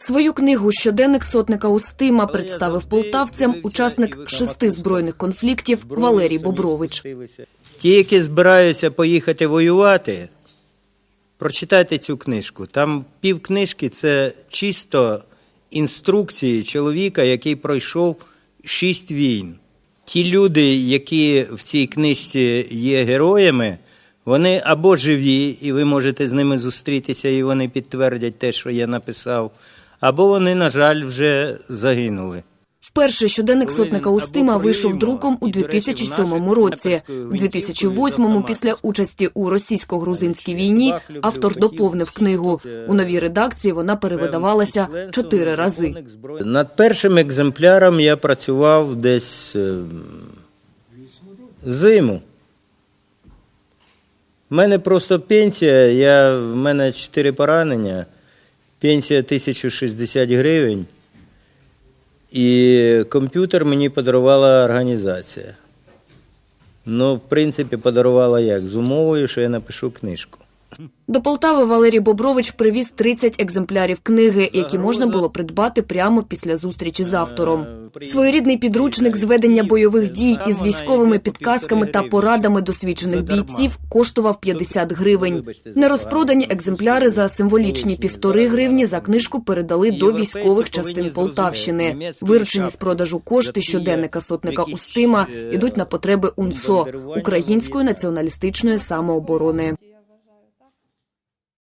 Свою книгу Щоденник сотника Устима представив полтавцям учасник шести збройних конфліктів Валерій Бобрович. Ті, які збираються поїхати воювати, прочитайте цю книжку. Там пів книжки це чисто інструкції чоловіка, який пройшов шість війн. Ті люди, які в цій книжці є героями, вони або живі, і ви можете з ними зустрітися, і вони підтвердять те, що я написав, або вони, на жаль, вже загинули. Вперше щоденник сотника Устима вийшов друком у 2007 році. У 2008-му, після участі у російсько-грузинській війні, автор доповнив книгу. У новій редакції вона перевидавалася чотири рази. Над першим екземпляром я працював десь е, зиму. У мене просто пенсія, я, в мене чотири поранення, пенсія 1060 гривень. І комп'ютер мені подарувала організація. Ну, в принципі, подарувала як? З умовою, що я напишу книжку. До Полтави Валерій Бобрович привіз 30 екземплярів книги, які можна було придбати прямо після зустрічі з автором. Своєрідний підручник з ведення бойових дій із військовими підказками та порадами досвідчених бійців коштував 50 гривень. Нерозпродані екземпляри за символічні півтори гривні за книжку передали до військових частин Полтавщини. Виручені з продажу кошти щоденника сотника Устима ідуть на потреби УНСО Української націоналістичної самооборони.